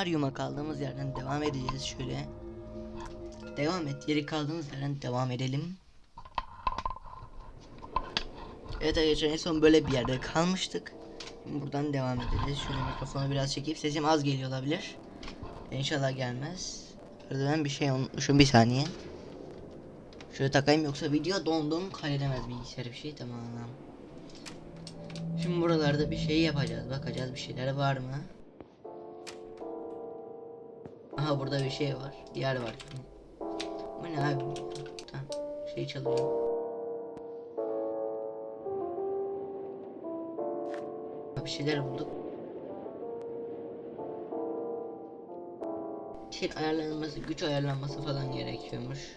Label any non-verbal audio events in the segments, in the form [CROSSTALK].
Sonaryum'a kaldığımız yerden devam edeceğiz şöyle. Devam et. Geri kaldığımız yerden devam edelim. Evet arkadaşlar en son böyle bir yerde kalmıştık. Buradan devam edeceğiz. Şöyle mikrofonu biraz çekip sesim az geliyor olabilir. İnşallah gelmez. Arada ben bir şey unutmuşum bir saniye. Şöyle takayım yoksa video dondum kaydedemez bilgisayar bir şey tamam. Şimdi buralarda bir şey yapacağız bakacağız bir şeyler var mı? Aha burada bir şey var. Yer var. Bu ne abi? Tamam. Şey çalıyor. Bir şeyler bulduk. Şey ayarlanması, güç ayarlanması falan gerekiyormuş.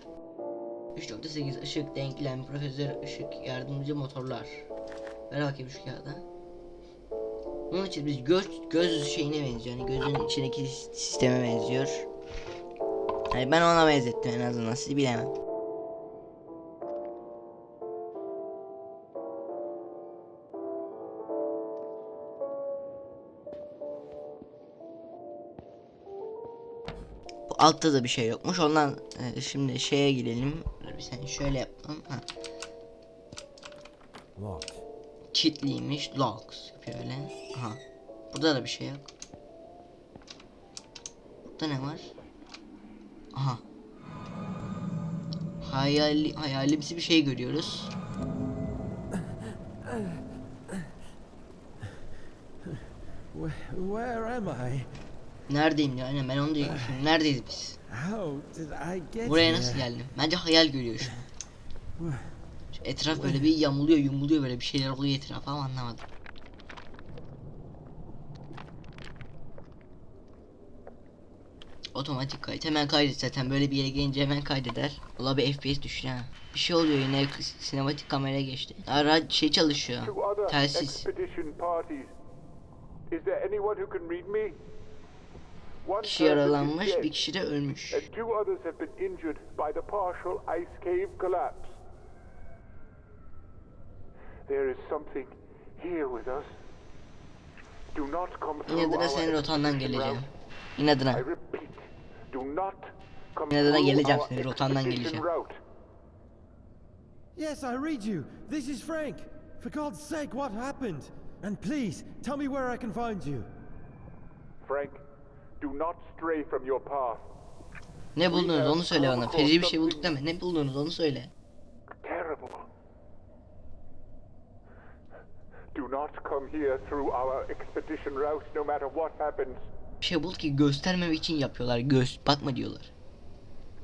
3.8 ışık denklem, profesör ışık, yardımcı motorlar. Ver bakayım şu kağıda. Bunun için biz göz göz şeyine benziyor. Yani gözün içindeki sisteme benziyor. Yani ben ona benzettim en azından sizi bilemem. Bu altta da bir şey yokmuş. Ondan e, şimdi şeye girelim. Bir saniye şöyle yapalım. Ha. Locked. Kilitliymiş. Locks yapıyor öyle. Aha. Burada da bir şey yok. Burada ne var? Aha. Hayali, hayalimsi bir şey görüyoruz. Where, am I? Neredeyim ya? Aynen ben onu diyorum. Şimdi [SIGHS] neredeyiz biz? Buraya nasıl geldim? Bence hayal görüyor şu [SIGHS] an. Etraf böyle bir yamuluyor yumuluyor böyle bir şeyler oluyor etrafa ama anlamadım. Otomatik kayıt hemen kaydet zaten böyle bir yere gelince hemen kaydeder. Valla bir FPS düştü ha. Bir şey oluyor yine sinematik kameraya geçti. Ara şey çalışıyor. Telsiz. Kişi is yaralanmış bir kişi de ölmüş. There is something here with us. Do not come through İnadına senin rotandan geleceğim. İnadına. I repeat, do not come İnadına through geleceğim senin rotandan geleceğim. Yes, I read you. This is Frank. For God's sake, what happened? And please, tell me where I can find you. Frank, do not stray from your path. Ne buldunuz onu söyle bana. Feci bir şey bulduk deme. Ne buldunuz onu söyle. Here through our expedition route, no matter what happens. Bir şey bul ki göstermemek için yapıyorlar. Göz bakma diyorlar.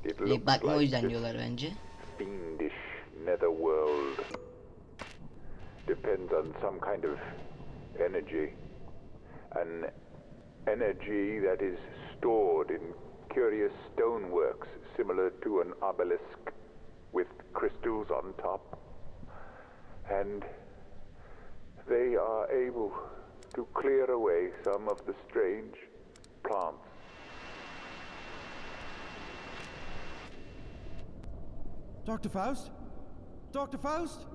E, bakma o yüzden diyorlar bence. fiendish netherworld depends on some kind of energy. An energy that is stored in curious stoneworks similar to an obelisk with crystals on top. And they are able to clear away some of the strange plants. Dr. Faust? Dr. Faust?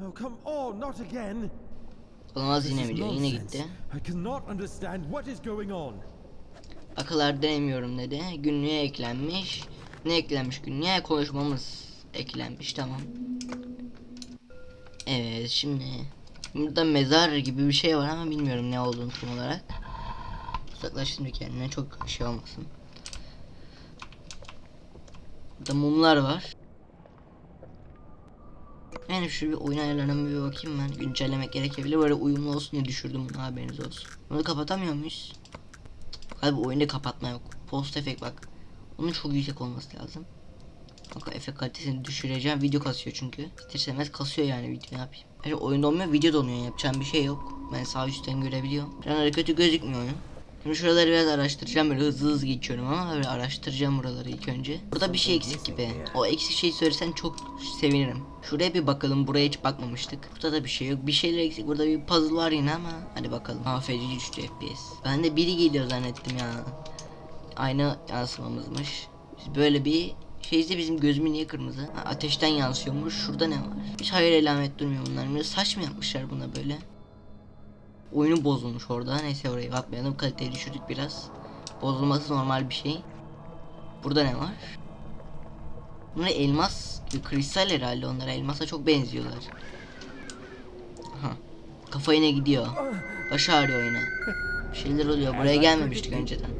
Oh, come on, not again. Olamaz This yine mi diyor. Yine gitti. I cannot understand what is going on. Akıl denemiyorum dedi. Günlüğe eklenmiş. Ne eklenmiş günlüğe? Konuşmamız eklenmiş. Tamam. Evet şimdi. Burada mezar gibi bir şey var ama bilmiyorum ne olduğunu tam olarak. Uzaklaş şimdi kendine çok şey olmasın. Burada mumlar var. Yani şu bir oyun ayarlarına bir bakayım ben. Güncellemek gerekebilir. Böyle uyumlu olsun diye düşürdüm bunu haberiniz olsun. Bunu kapatamıyor muyuz? Abi oyunda kapatma yok. Post efekt bak. Onun çok yüksek olması lazım. Kanka efekt kalitesini düşüreceğim. Video kasıyor çünkü. İstersemez kasıyor yani video ne yapayım. Her oyun donmuyor video donuyor. Yapacağım bir şey yok. Ben sağ üstten görebiliyorum. Şu an kötü gözükmüyor oyun. Şimdi şuraları biraz araştıracağım böyle hızlı hızlı geçiyorum ama böyle araştıracağım buraları ilk önce. Burada bir şey eksik gibi. O eksik şeyi söylesen çok sevinirim. Şuraya bir bakalım buraya hiç bakmamıştık. Burada da bir şey yok. Bir şeyler eksik. Burada bir puzzle var yine ama hadi bakalım. Ha feci düştü FPS. Ben de biri geliyor zannettim ya. Aynı yansımamızmış. Biz böyle bir şeyse bizim gözümü niye kırmızı? Ha, ateşten yansıyormuş. Şurada ne var? Hiç hayır alamet durmuyor bunlar. Böyle saç mı yapmışlar buna böyle? Oyunu bozulmuş orada. Neyse oraya bakmayalım. Kaliteyi düşürdük biraz. Bozulması normal bir şey. Burada ne var? Bunlar elmas kristal herhalde onlar elmasa çok benziyorlar. Aha. Kafa yine gidiyor. Başı ağrıyor yine. Bir şeyler oluyor. Buraya gelmemiştik önceden.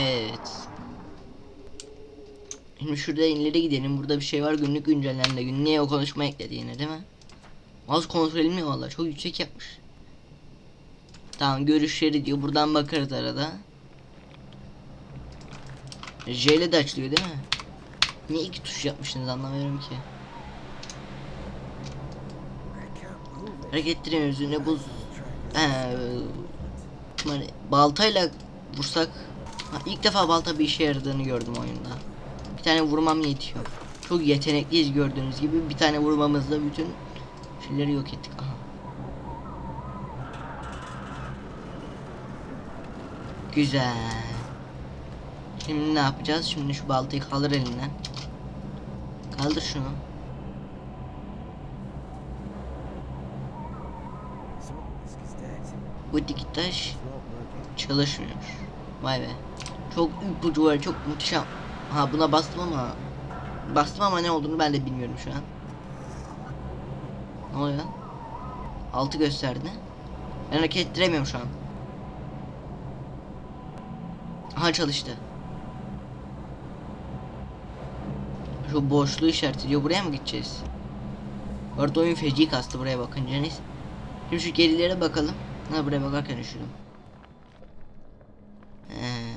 Evet. Şimdi şurada ileri gidelim. Burada bir şey var. Günlük güncellenme. Günlüğe o konuşma ekledi yine değil mi? Mouse kontrol edilmiyor valla. Çok yüksek yapmış. Tamam görüşleri diyor. Buradan bakarız arada. J ile de açılıyor değil mi? Niye iki tuş yapmışsınız anlamıyorum ki. Hareket ettiremiyoruz. Ne buz... Ee, baltayla vursak Ha, ilk defa balta bir işe yaradığını gördüm oyunda. Bir tane vurmam yetiyor. Çok yetenekliyiz gördüğünüz gibi. Bir tane vurmamızla bütün şeyleri yok ettik. Aha. Güzel. Şimdi ne yapacağız? Şimdi şu baltayı kaldır elinden. Kaldır şunu. Bu diktaş çalışmıyor. Vay be. Çok ipucu var, çok muhteşem. Ha buna bastım ama bastım ama ne olduğunu ben de bilmiyorum şu an. Ne oluyor? Altı gösterdi. Ben hareket ettiremiyorum şu an. Aha çalıştı. Şu boşluğu işaret ediyor. Buraya mı gideceğiz? Bu arada oyun feci kastı buraya bakınca neyse. Şimdi şu gerilere bakalım. Ha buraya bakarken üşüdüm. Ee,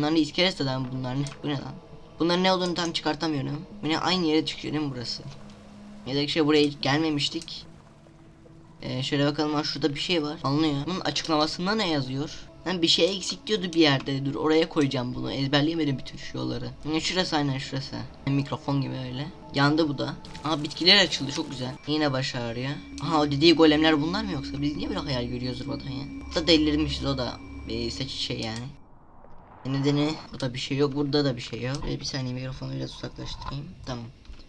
bunların iskelesinden bunlar ne? Bu ne lan? Bunların ne olduğunu tam çıkartamıyorum. Yine aynı yere çıkıyor değil mi burası? Ya da şey buraya gelmemiştik. Ee, şöyle bakalım ha şurada bir şey var. Anlıyor. Bunun açıklamasında ne yazıyor? Ben bir şey eksik diyordu bir yerde. Dur oraya koyacağım bunu. Ezberleyemedim bütün şu yolları. Yine şurası aynen şurası. Mikrofon gibi öyle. Yandı bu da. Aa bitkiler açıldı çok güzel. Yine baş ağrıyor. Aha o dediği golemler bunlar mı yoksa? Biz niye böyle hayal görüyoruz durmadan ya? Da delirmişiz o da. Bir seç şey yani. Nedeni burada bir şey yok burada da bir şey yok. Şöyle bir saniye mikrofonu biraz uzaklaştırayım. Tamam.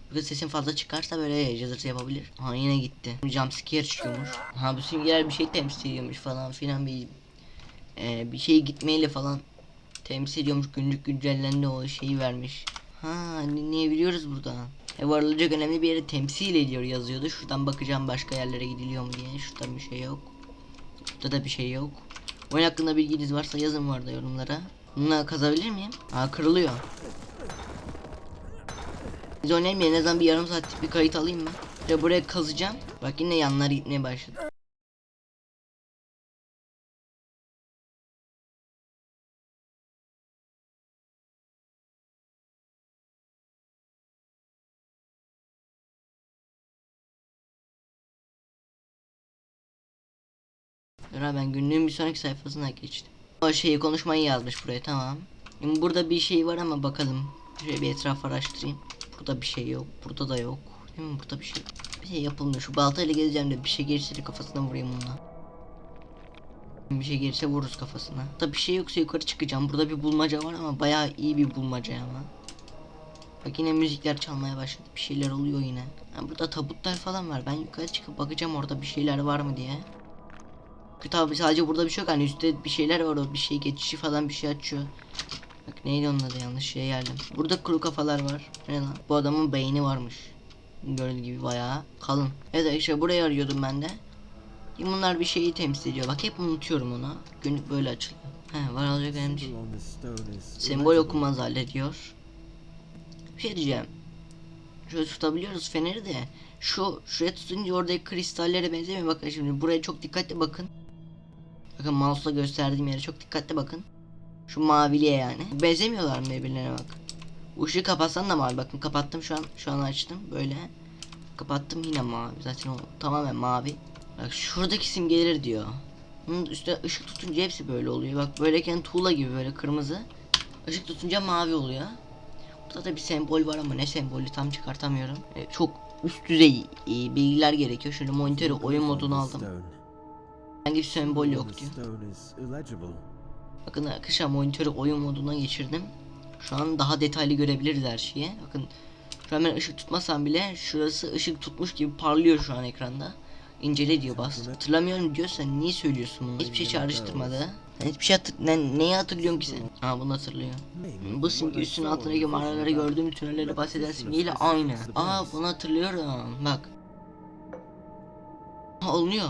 Burada sesim fazla çıkarsa böyle cızırtı yapabilir. Ha yine gitti. Jumpscare çıkıyormuş. Ha bu simgeler bir şey temsil ediyormuş falan filan bir e, bir şey gitmeyle falan temsil ediyormuş günlük güncellendi o şeyi vermiş. Ha dinleyebiliyoruz buradan. E varılacak önemli bir yeri temsil ediyor yazıyordu. Şuradan bakacağım başka yerlere gidiliyor mu diye. Şurada bir şey yok. Burada da bir şey yok. Oyun hakkında bilginiz varsa yazın var da yorumlara. Bununla kazabilir miyim? Aa kırılıyor. Biz oynayayım en azından bir yarım saatlik bir kayıt alayım ben. İşte buraya kazacağım. Bak yine yanlar gitmeye başladı. Dur ben günlüğün bir sonraki sayfasına geçtim. O şeyi konuşmayı yazmış buraya tamam. Şimdi burada bir şey var ama bakalım. Şöyle bir etraf araştırayım. Burada bir şey yok. Burada da yok. Değil mi? Burada bir şey bir şey yapılmıyor. Şu baltayla gezeceğim de bir şey gelirse kafasına vurayım onunla. Bir şey gelirse vururuz kafasına. Da bir şey yoksa yukarı çıkacağım. Burada bir bulmaca var ama bayağı iyi bir bulmaca ama. Bak yine müzikler çalmaya başladı. Bir şeyler oluyor yine. Ha, burada tabutlar falan var. Ben yukarı çıkıp bakacağım orada bir şeyler var mı diye. Tabi sadece burada bir şey yok hani üstte bir şeyler var o bir şey geçişi falan bir şey açıyor. Bak neydi onun adı yanlış şeye geldim. Burada kuru kafalar var. Ne lan? Bu adamın beyni varmış. Gördüğünüz gibi bayağı kalın. Evet işte burayı arıyordum ben de. Bunlar bir şeyi temsil ediyor. Bak hep unutuyorum onu. Günlük böyle açılıyor. He var olacak önemli is Sembol okumaz hallediyor. Bir şey diyeceğim. Şöyle tutabiliyoruz feneri de. Şu şuraya tutunca oradaki kristallere benzemiyor. Bakın şimdi buraya çok dikkatli bakın. Bakın mouse'la gösterdiğim yere çok dikkatli bakın. Şu maviliye yani. Benzemiyorlar mı birbirlerine bak. Bu ışığı kapatsan da mavi. Bakın kapattım şu an. Şu an açtım. Böyle. Kapattım yine mavi. Zaten o tamamen mavi. Bak şuradaki simgeleri diyor. Bunun üstte ışık tutunca hepsi böyle oluyor. Bak böyleyken tuğla gibi böyle kırmızı. Işık tutunca mavi oluyor. Burada da bir sembol var ama ne sembolü tam çıkartamıyorum. E, çok üst düzey e, bilgiler gerekiyor. Şöyle monitörü oyun modunu aldım. Herhangi bir sembol yok diyor. Bakın arkadaşlar monitörü oyun moduna geçirdim. Şu an daha detaylı görebiliriz her şeyi. Bakın şu an ben ışık tutmasam bile şurası ışık tutmuş gibi parlıyor şu an ekranda. İncele diyor bas. Hatırlamıyorum diyorsan niye söylüyorsun bunu? Hiçbir şey çağrıştırmadı. Hiçbir şey hatır ne, neyi hatırlıyorsun ki sen? Ha bunu hatırlıyor. Bu simge I üstün saw altındaki mağaraları gördüğüm tünelleri bahseden simgeyle aynı. Aa bunu hatırlıyorum. Bak. Ha oluyor.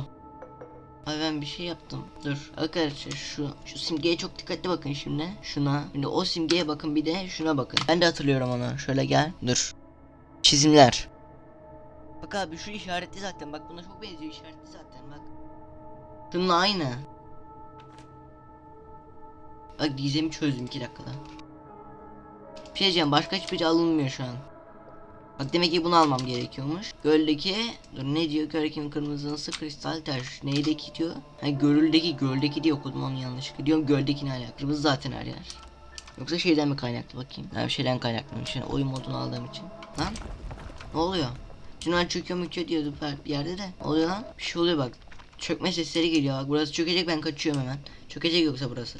Ay ben bir şey yaptım. Dur. Arkadaşlar şu şu simgeye çok dikkatli bakın şimdi. Şuna. Şimdi o simgeye bakın bir de şuna bakın. Ben de hatırlıyorum onu. Şöyle gel. Dur. Çizimler. Bak abi şu işaretli zaten. Bak buna çok benziyor işaretli zaten bak. Şununla aynı. Bak gizemi çözdüm 2 dakikada. Bir şey diyeceğim başka hiçbir şey alınmıyor şu an. Bak demek ki bunu almam gerekiyormuş. Göldeki dur ne diyor? Görekim kırmızısı kristal taş. Neydeki diyor? Ha görüldeki göldeki diye okudum onu yanlış. Diyorum göldeki ne alaka? Kırmızı zaten her yer. Yoksa şeyden mi kaynaklı bakayım? Ha şeyden kaynaklıymış. Yani oyun modunu aldığım için. Lan ne oluyor? Tünel çöküyor müküyor diyordu bir yerde de. Oluyor lan? Bir şey oluyor bak. Çökme sesleri geliyor. Bak burası çökecek ben kaçıyorum hemen. Çökecek yoksa burası.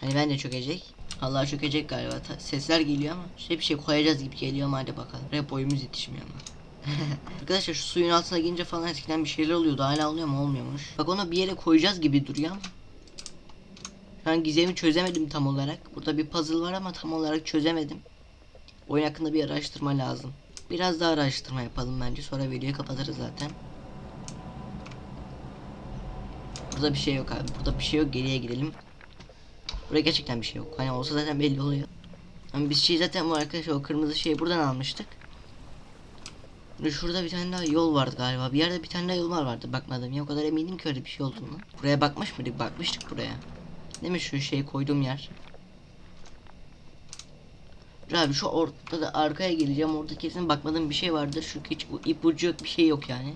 Hani ben de çökecek. Allah çökecek galiba. Sesler geliyor ama işte bir şey koyacağız gibi geliyor ama hadi bakalım. Rap boyumuz yetişmiyor ama. [LAUGHS] Arkadaşlar şu suyun altına girince falan eskiden bir şeyler oluyordu. Hala oluyor mu olmuyormuş. Bak onu bir yere koyacağız gibi duruyor ama. Şu an gizemi çözemedim tam olarak. Burada bir puzzle var ama tam olarak çözemedim. Oyun hakkında bir araştırma lazım. Biraz daha araştırma yapalım bence. Sonra videoyu kapatırız zaten. Burada bir şey yok abi. Burada bir şey yok. Geriye gidelim. Burada gerçekten bir şey yok. Hani olsa zaten belli oluyor. Ama biz şey zaten bu arkadaşlar o kırmızı şeyi buradan almıştık. Ve Şurada bir tane daha yol vardı galiba. Bir yerde bir tane daha yol var vardı. Bakmadım ya o kadar eminim ki öyle bir şey olduğunu. Buraya bakmış mıydık? Bakmıştık buraya. Değil mi şu şey koyduğum yer? Abi şu ortada da arkaya geleceğim. Orada kesin bakmadığım bir şey vardır. Çünkü hiç ipucu yok bir şey yok yani.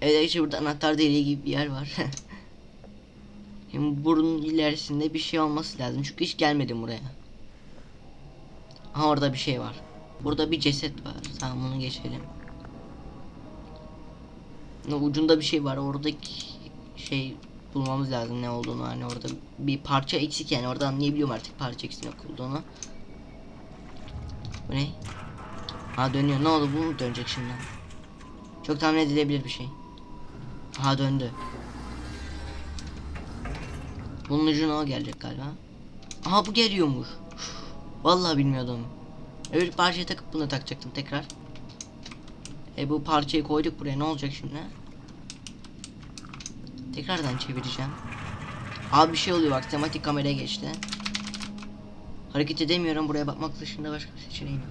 Evet işte burada anahtar deliği gibi bir yer var. [LAUGHS] Şimdi burun ilerisinde bir şey olması lazım. Çünkü hiç gelmedim buraya. Aha orada bir şey var. Burada bir ceset var. Tamam bunu geçelim. Ucunda bir şey var. Oradaki şey bulmamız lazım ne olduğunu. Hani orada bir parça eksik yani. Orada anlayabiliyorum artık parça eksik olduğunu. Bu ne? Ha dönüyor. Ne oldu? Bu mu dönecek şimdi? Çok tahmin edilebilir bir şey. Ha döndü. Bunun ucuna o gelecek galiba. Aha bu geliyormuş. Vallahi bilmiyordum. Öbür parçayı takıp bunu takacaktım tekrar. E bu parçayı koyduk buraya ne olacak şimdi? Tekrardan çevireceğim. Abi bir şey oluyor bak tematik kameraya geçti. Hareket edemiyorum buraya bakmak dışında başka bir seçeneğim yok.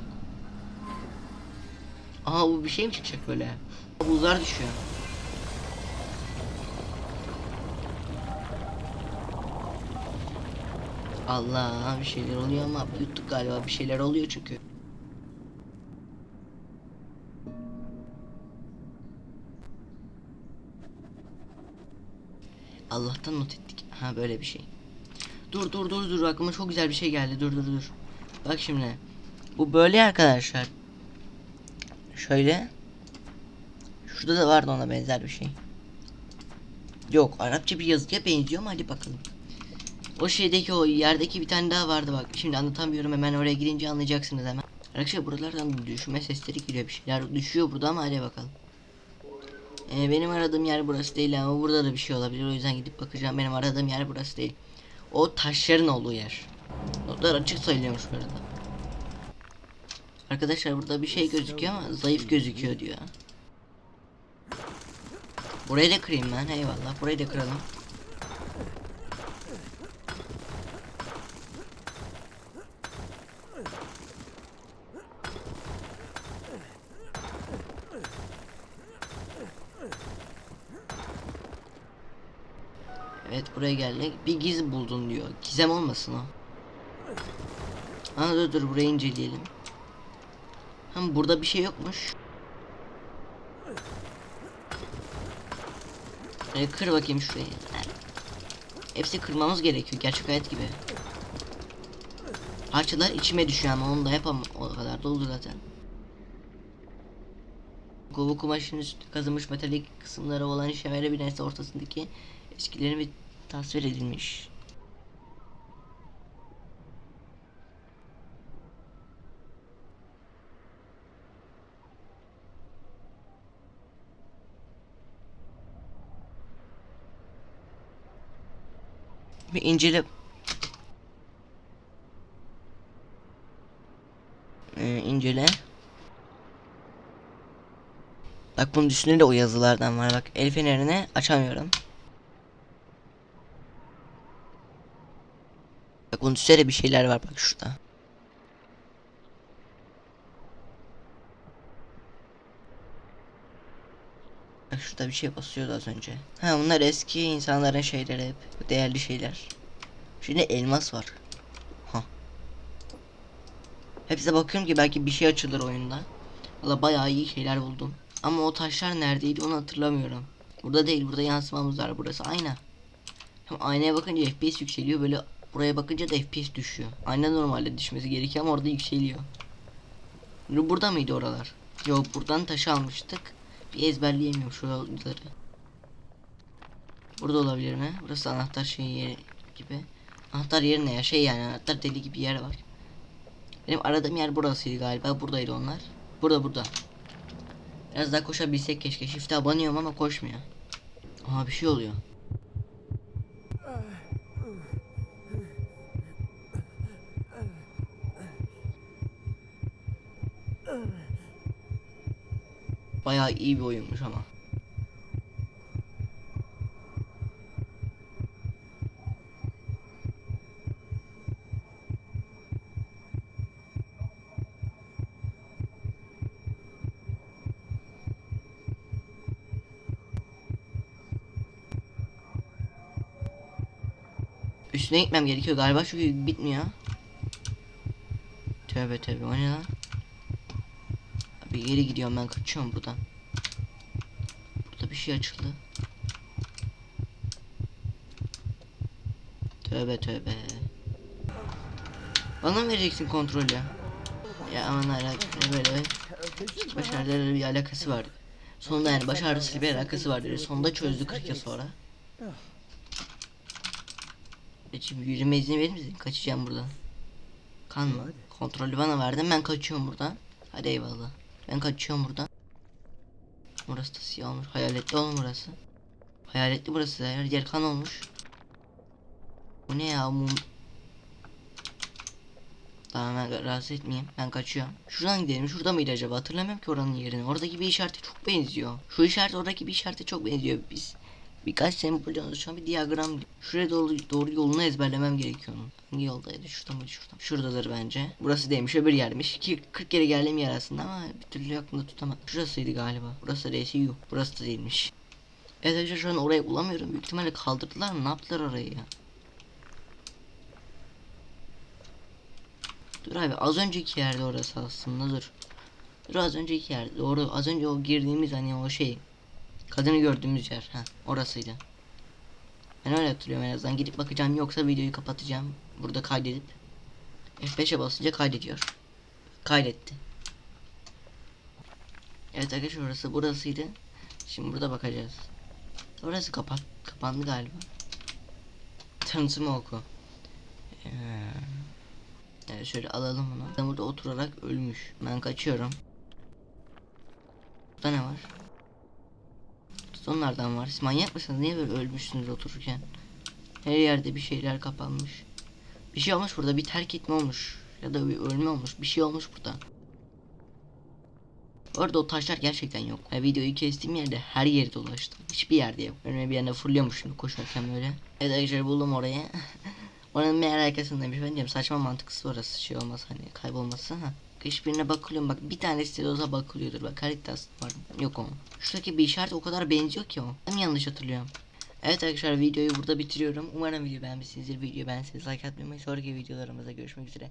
Aha bu bir şey mi çıkacak böyle? Buzlar düşüyor. Allah bir şeyler oluyor ama yuttuk galiba bir şeyler oluyor çünkü. Allah'tan not ettik. Ha böyle bir şey. Dur dur dur dur aklıma çok güzel bir şey geldi. Dur dur dur. Bak şimdi. Bu böyle arkadaşlar. Şöyle. Şurada da vardı ona benzer bir şey. Yok Arapça bir yazıya benziyor ama hadi bakalım. O şeydeki o yerdeki bir tane daha vardı bak. Şimdi anlatamıyorum hemen oraya gidince anlayacaksınız hemen. Arkadaşlar buralardan düşme sesleri geliyor bir şeyler düşüyor burada ama hadi bakalım. Ee, benim aradığım yer burası değil ama burada da bir şey olabilir o yüzden gidip bakacağım. Benim aradığım yer burası değil. O taşların olduğu yer. Notlar açık sayılıyormuş bu arada. Arkadaşlar burada bir şey gözüküyor ama zayıf gözüküyor diyor. Burayı da kırayım ben eyvallah burayı da kıralım. Buraya geldik. Bir giz buldun diyor. Gizem olmasın o. Ha dur dur burayı inceleyelim. Hem burada bir şey yokmuş. Ee, kır bakayım şurayı. Hepsi kırmamız gerekiyor gerçek hayat gibi. Parçalar içime düşüyor ama onu da yapamam. O kadar doldu zaten. Kovu kumaşın üstü kazınmış metalik kısımları olan şemere bir nesne ortasındaki eskilerin bir tasvir edilmiş. Bir incele Ee, incele. Bak bunun üstünde de o yazılardan var. Bak el fenerini açamıyorum. Bak bunun üstünde de bir şeyler var bak şurada. Bak şurada bir şey basıyordu az önce. Ha bunlar eski insanların şeyleri hep. Değerli şeyler. Şimdi elmas var. Ha. Hepsine bakıyorum ki belki bir şey açılır oyunda. Valla bayağı iyi şeyler buldum. Ama o taşlar neredeydi onu hatırlamıyorum. Burada değil burada yansımamız var burası ayna. Hem aynaya bakınca FPS yükseliyor böyle buraya bakınca da FPS düşüyor. Ayna normalde düşmesi gerekiyor ama orada yükseliyor. Bu- Burada mıydı oralar? Yok buradan taş almıştık. Bir ezberleyemiyorum şuraları. Burada olabilir mi? Burası anahtar şeyi yeri gibi. Anahtar yeri ne ya? Şey yani anahtar deli gibi yer var. Benim aradığım yer burasıydı galiba. Buradaydı onlar. Burada burada. Biraz daha koşabilsek keşke. Shift'e abanıyorum ama koşmuyor. Aha bir şey oluyor. Bayağı iyi bir oyunmuş ama. Üstüne gitmem gerekiyor galiba çünkü bitmiyor. Tövbe tövbe o ne lan? Abi geri gidiyorum ben kaçıyorum buradan. Burada bir şey açıldı. Tövbe tövbe. Bana mı vereceksin kontrolü? Ya aman alakası böyle başarılarıyla bir alakası vardı. Sonunda yani baş bir alakası vardı. Sonunda çözdü 40 yıl sonra. E Şimdi yürüme izni verir misin? Kaçacağım buradan. Kan mı? Kontrolü bana verdin ben kaçıyorum buradan. Hadi eyvallah. Ben kaçıyorum buradan. Burası da siyah olmuş. Hayaletli oğlum burası. Hayaletli burası da her yer kan olmuş. Bu ne ya mum? Tamam ben rahatsız etmeyeyim. Ben kaçıyorum. Şuradan gidelim. Şurada mıydı acaba? Hatırlamıyorum ki oranın yerini. Oradaki bir işarete çok benziyor. Şu işaret oradaki bir işarete çok benziyor. Biz birkaç sembol oluşan bir diyagram. Şuraya doğru, doğru yolunu ezberlemem gerekiyor. Hangi yoldaydı? Şurada mıydı? Şurada. mı? Şuradadır bence. Burası değilmiş. Öbür yermiş. Ki 40 kere geldiğim yer aslında ama bir türlü aklımda tutamadım. Şurasıydı galiba. Burası RSU. Burası da değilmiş. Evet arkadaşlar şu an orayı bulamıyorum. Büyük ihtimalle kaldırdılar mı? Ne yaptılar orayı ya? Dur abi az önceki yerde orası aslında dur. Dur az önceki yer doğru az önce o girdiğimiz hani o şey kadını gördüğümüz yer ha orasıydı. Ben öyle hatırlıyorum en azından gidip bakacağım yoksa videoyu kapatacağım burada kaydedip F5'e basınca kaydediyor. Kaydetti. Evet arkadaşlar orası burasıydı. Şimdi burada bakacağız. Orası kapat kapandı galiba. Tanıtımı oku. Ee, Evet şöyle alalım bunu. Ben burada oturarak ölmüş. Ben kaçıyorum. Burada ne var? Sonlardan var. Siz manyak mısınız? Niye böyle ölmüşsünüz otururken? Her yerde bir şeyler kapanmış. Bir şey olmuş burada. Bir terk etme olmuş. Ya da bir ölme olmuş. Bir şey olmuş burada. Orada o taşlar gerçekten yok. Ya videoyu kestiğim yerde her yeri dolaştım. Hiçbir yerde yok. Önüme bir yana fırlıyormuşum koşarken böyle. Evet arkadaşlar buldum orayı. [LAUGHS] Oranın meğer arkasındaymış. Ben diyorum saçma mantıksız orası şey olmaz hani kaybolması. Ha. Hiçbirine bakılıyorum bak bir tanesi de olsa bakılıyordur bak haritas var yok o. Şuradaki bir işaret o kadar benziyor ki o. Ben yanlış hatırlıyorum? Evet arkadaşlar videoyu burada bitiriyorum. Umarım video beğenmişsinizdir. Video beğenseniz like atmayı unutmayın. Sonraki videolarımızda görüşmek üzere.